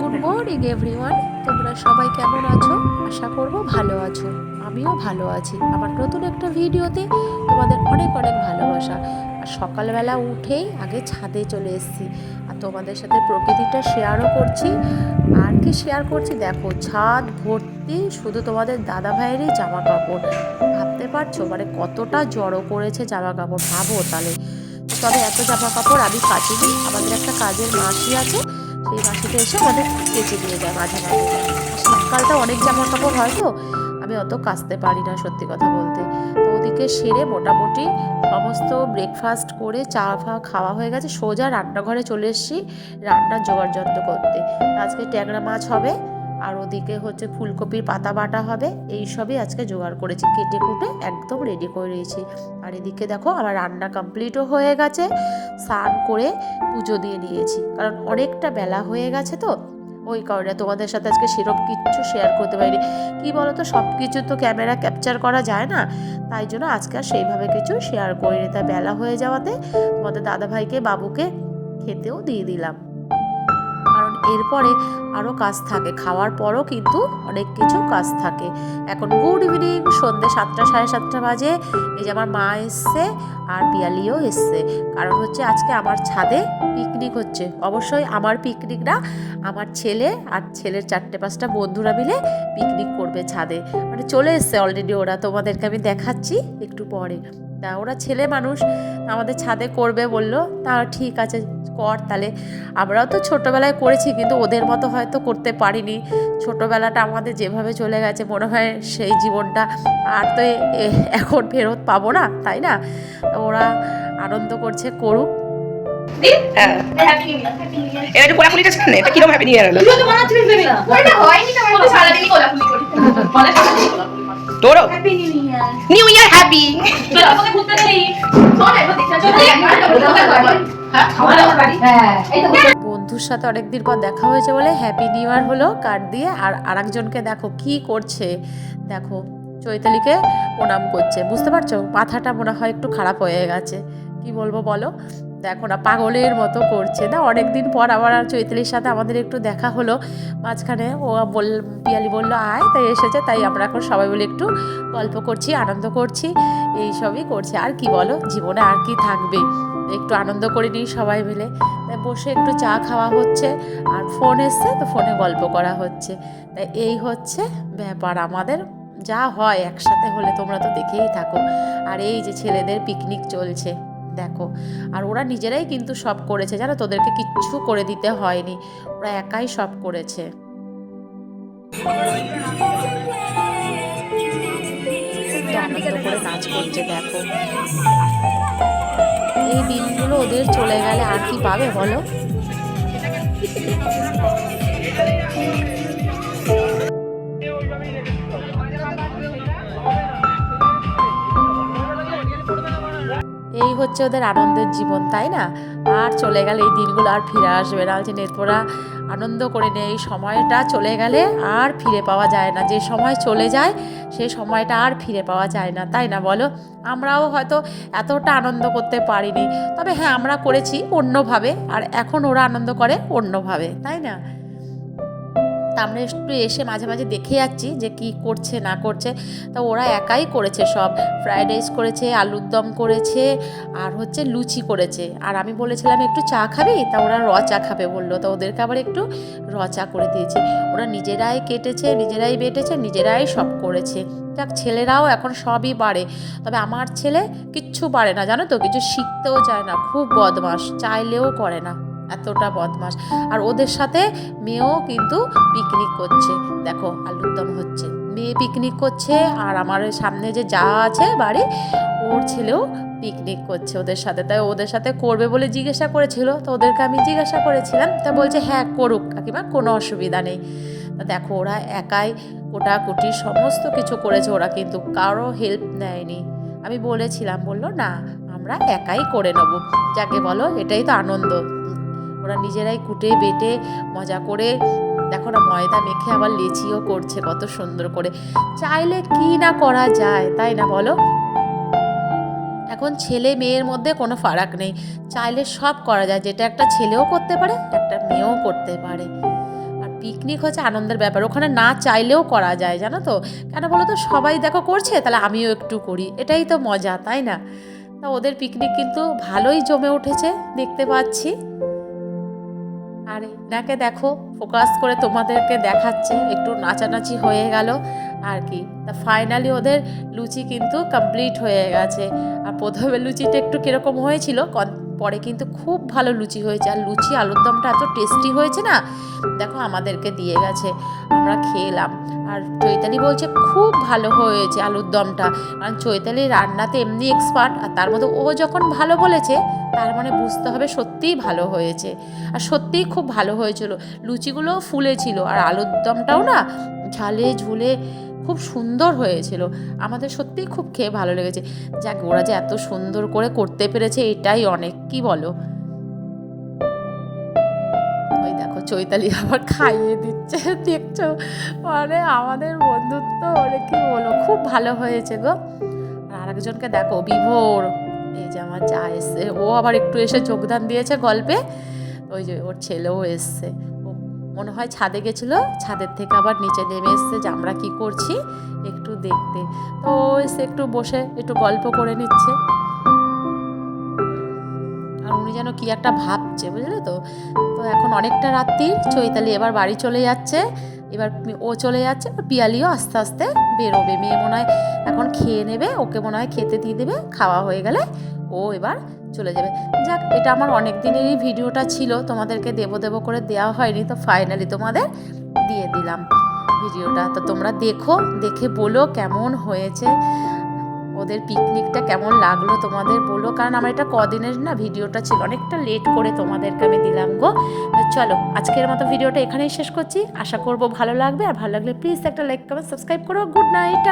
Good morning everyone তোমরা সবাই কেমন আছো? আশা করব ভালো আছো। আমিও ভালো আছি। আমার নতুন একটা ভিডিওতে তোমাদের অনেক অনেক ভালোবাসা। আর সকালবেলা উঠেই আগে ছাদে চলে এসেছি। আর তোমাদের সাথে প্রকৃতিটা শেয়ারও করছি। আর কি শেয়ার করছি? দেখো, ছাদ ভর্তি শুধু তোমাদের দাদা ভাইয়েরই জামা কাপড় ভাবতে পারছ? মানে কতটা জড়ো করেছে জামা কাপড় ভাবো তাহলে। তবে এত জামা কাপড় আমি কাচিনি। আমাদের একটা কাজের মাসি আছে, সেই মাসিটা এসে আমাদের কেচে দিয়ে যায় মাঝে মাঝে শীতকালটা অনেক জামা কাপড় হয় তো, আমি অত কাচতে পারি না সত্যি কথা বলতে। তো ওদিকে সেরে মোটামুটি সমস্ত ব্রেকফাস্ট করে চা ফা খাওয়া হয়ে গেছে। সোজা রান্নাঘরে চলে এসেছি রান্নার জোগাড় যন্ত্র করতে। আজকে ট্যাংরা মাছ হবে। আর ওদিকে হচ্ছে ফুলকপির পাতা বাটা হবে। এই সবই আজকে জোগাড় করেছি। কেটে কুটে একদম রেডি করে রয়েছি আর এদিকে দেখো আমার রান্না কমপ্লিটও হয়ে গেছে। স্নান করে পুজো দিয়ে নিয়েছি। কারণ অনেকটা বেলা হয়ে গেছে তো। ওই কারণে তোমাদের সাথে আজকে সেরকম কিচ্ছু শেয়ার করতে পারিনি। কি বলতো সব কিছু তো ক্যামেরা ক্যাপচার করা যায় না। তাই জন্য আজকে আর সেইভাবে কিছু শেয়ার করিনি। তাই বেলা হয়ে যাওয়াতে তোমাদের দাদাভাইকে, বাবুকে খেতেও দিয়ে দিলাম। এরপরে আরও কাজ থাকে। খাওয়ার পরও কিন্তু অনেক কিছু কাজ থাকে। এখন গুড ইভিনিং সন্ধ্যে সাতটা, সাড়ে সাতটা বাজে। এই যে আমার মা এসছে আর পিয়ালিও এসছে। কারণ হচ্ছে আজকে আমার ছাদে পিকনিক হচ্ছে। অবশ্যই আমার পিকনিক না, আমার ছেলে আর ছেলের চারটে, পাঁচটা বন্ধুরা মিলে পিকনিক করবে ছাদে। মানে চলে এসছে অলরেডি ওরা। তোমাদেরকে আমি দেখাচ্ছি একটু পরে। তা ওরা ছেলে মানুষ আমাদের ছাদে করবে বলল তা ঠিক আছে কর তাহলে। আমরাও তো ছোটোবেলায় করেছি কিন্তু ওদের মতো হয়তো করতে পারিনি। ছোটোবেলাটা আমাদের যেভাবে চলে গেছে মনে হয় সেই জীবনটা আর তো এখন ফেরত পাবো না তাই না? তো ওরা আনন্দ করছে করুক। হ্যাঁ কোলাকুলিটা এটা কীরকম হ্যাপি নিয়ে গেল হয়নি তোরও নিউ ইয়ার হ্যাপি হ্যাঁ হ্যাঁ বন্ধুর সাথে অনেকদিন পর দেখা হয়েছে বলে হ্যাপি নিউ ইয়ার হলো কার্ড দিয়ে আর আরেকজনকে দেখো কি করছে। দেখো চৈতালিকে প্রণাম করছে। বুঝতে পারছ? মাথাটা মনে হয় একটু খারাপ হয়ে গেছে। কি বলব বলো? দেখো না, পাগলের মতো করছে। না, অনেকদিন পর আবার আর চৈতালির সাথে আমাদের একটু দেখা হলো। মাঝখানে ও বল, পিয়ালি বলল, আয়। তাই এসেছে, তাই আমরা এখন সবাই মিলে একটু গল্প করছি, আনন্দ করছি, এই সবই করছে। আর কি বলো, জীবনে আর কি থাকবে? একটু আনন্দ করে নিই সবাই মিলে। তাই বসে একটু চা খাওয়া হচ্ছে, আর ফোন এসছে, তো ফোনে গল্প করা হচ্ছে। তাই এই হচ্ছে ব্যাপার আমাদের। যা হয় একসাথে হলে তোমরা তো দেখেই থাকো। আর এই যে ছেলেদের পিকনিক চলছে। দেখো। আর ওরা নিজেরাই কিন্তু সব করেছে, জানো তোদেরকে কিচ্ছু করে দিতে হয়নি। ওরা একাই সব করেছে। করছে, দেখো। এই দিনগুলো ওদের চলে গেলে আর কি পাবে বলো? হচ্ছে ওদের আনন্দের জীবন, তাই না? আর চলে গেলে এই দিনগুলো আর ফিরে আসবে না। যে নেত্ররা আনন্দ করে নেই এই সময়টা চলে গেলে আর ফিরে পাওয়া যায় না। যে সময় চলে যায়, সে সময়টা আর ফিরে পাওয়া যায় না, তাই না বলো? আমরাও হয়তো এতটা আনন্দ করতে পারিনি। তবে হ্যাঁ আমরা করেছি অন্যভাবে, আর এখন ওরা আনন্দ করে অন্যভাবে, তাই না? তা আমরা একটু এসে মাঝে মাঝে দেখে যাচ্ছি যে কি করছে, না করছে। তা ওরা একাই করেছে সব। ফ্রায়েড রাইস করেছে, আলুর দম করেছে, আর হচ্ছে লুচি করেছে। আর আমি বলেছিলাম, একটু চা খাবি? তা ওরা র চা খাবে বলল। তা ওদেরকে আবার একটু র চা করে দিয়েছি। ওরা নিজেরাই কেটেছে, নিজেরাই বেটেছে, নিজেরাই সব করেছে। যাক, ছেলেরাও এখন সবই বাড়ে তবে আমার ছেলে কিচ্ছু পারে না, জানো তো? কিছু শিখতেও চায় না। খুব বদমাস চাইলেও করে না। এতটা বদমাস আর ওদের সাথে মেয়েও কিন্তু পিকনিক করছে। দেখো আলুর দম হচ্ছে। মেয়ে পিকনিক করছে, আর আমার সামনে যে যা আছে বাড়ি, ওর ছেলেও পিকনিক করছে ওদের সাথে। তাই ওদের সাথে করবে বলে জিজ্ঞাসা করেছিল। তো ওদেরকে আমি জিজ্ঞাসা করেছিলাম। তা বলছে হ্যাঁ করুক কাকিমা, কোনো অসুবিধা নেই। দেখো, ওরা একাই কোটাকুটি সমস্ত কিছু করেছে। ওরা কিন্তু কারও হেল্প নেয়নি। আমি বলেছিলাম, বলল, না, আমরা একাই করে নেব। যাকে বলো, এটাই তো আনন্দ। ওরা নিজেরাই কুটে, বেটে, মজা করে দেখো না, ময়দা মেখে আবার লেচিও করছে কত সুন্দর করে। চাইলে কি না করা যায়, তাই না বলো? এখন ছেলে মেয়ের মধ্যে কোনো ফারাক নেই। চাইলে সব করা যায়, যেটা একটা ছেলেও করতে পারে, একটা মেয়েও করতে পারে। আর পিকনিক হচ্ছে আনন্দের ব্যাপার, ওখানে না চাইলেও করা যায়, জানো তো? কেন বলো তো? সবাই দেখো করছে, তাহলে আমিও একটু করি। এটাই তো মজা, তাই না? তা ওদের পিকনিক কিন্তু ভালোই জমে উঠেছে, দেখতে পাচ্ছি। আর এনাকে দেখো ফোকাস করে তোমাদেরকে দেখাচ্ছে, একটু নাচানাচি হয়ে গেল। আর কি, তা ফাইনালি ওদের লুচি কিন্তু কমপ্লিট হয়ে গেছে। আর প্রথমে লুচিটা একটু কীরকম হয়েছিল পরে কিন্তু খুব ভালো লুচি হয়েছে। আর লুচি আলুর দমটা এত টেস্টি হয়েছে না, দেখো আমাদেরকে দিয়ে গেছে। আমরা খেলাম। আর চৈতালি বলছে, খুব ভালো হয়েছে আলুর দমটা। কারণ চৈতালি রান্নাতে এমনি এক্সপার্ট আর তার মধ্যে ও যখন ভালো বলেছে, তার মানে বুঝতে হবে সত্যিই ভালো হয়েছে। আর সত্যিই খুব ভালো হয়েছিল। লুচিগুলোও ফুলেছিল। আর আলুর দমটাও না, ঝালে ঝুলে খুব সুন্দর হয়েছিল। আমাদের সত্যিই খুব খেয়ে ভালো লেগেছে। যাক, ওরা যে এত সুন্দর করে করতে পেরেছে, এটাই অনেক, কি বলো? ওই দেখো, চৈতালি আবার খাইয়ে দিচ্ছে, দেখছ? মানে আমাদের বন্ধুত্ব ওরে কি বলো? খুব ভালো হয়েছে গো। আর একজনকে দেখো, বিভোর। এই যে আমার যা এসছে, ও আবার একটু এসে যোগদান দিয়েছে গল্পে। ওই যে ওর ছেলেও এসছে। মনে হয় ছাদে গেছিল, ছাদের থেকে আবার নিচে নেমে এসছে যে আমরা কী করছি একটু দেখতে। তো এসে একটু বসে, একটু গল্প করে নিচ্ছে। আর উনি যেন কী একটা ভাবছে, বুঝলে তো? তো এখন অনেকটা রাত্রি, চৈতালি এবার বাড়ি চলে যাচ্ছে। এবার ও চলে যাচ্ছে পিয়ালিও আস্তে আস্তে বেরোবে। মেয়ে মনে হয় এখন খেয়ে নেবে, ওকে মনে হয় খেতে দিয়ে দেবে, খাওয়া হয়ে গেলে ও এবার চলে যাবে। যাক, এটা আমার অনেক দিনেরই ভিডিওটা ছিল, তোমাদেরকে দেব দেব করে দেওয়া হয়নি, তো ফাইনালি তোমাদের দিয়ে দিলাম ভিডিওটা। তো তোমরা দেখো, দেখে বলো কেমন হয়েছে। ওদের পিকনিকটা কেমন লাগল তোমাদের বলো? কারণ আমার এটা কদিনের না ভিডিওটা ছিল, অনেকটা লেট করে তোমাদেরকে আমি দিলাম গো। চলো, আজকের মতো ভিডিওটা এখানেই শেষ করছি। আশা করব ভালো লাগবে। আর ভালো লাগলে প্লিজ একটা লাইক কমেন্ট সাবস্ক্রাইব করো। Good night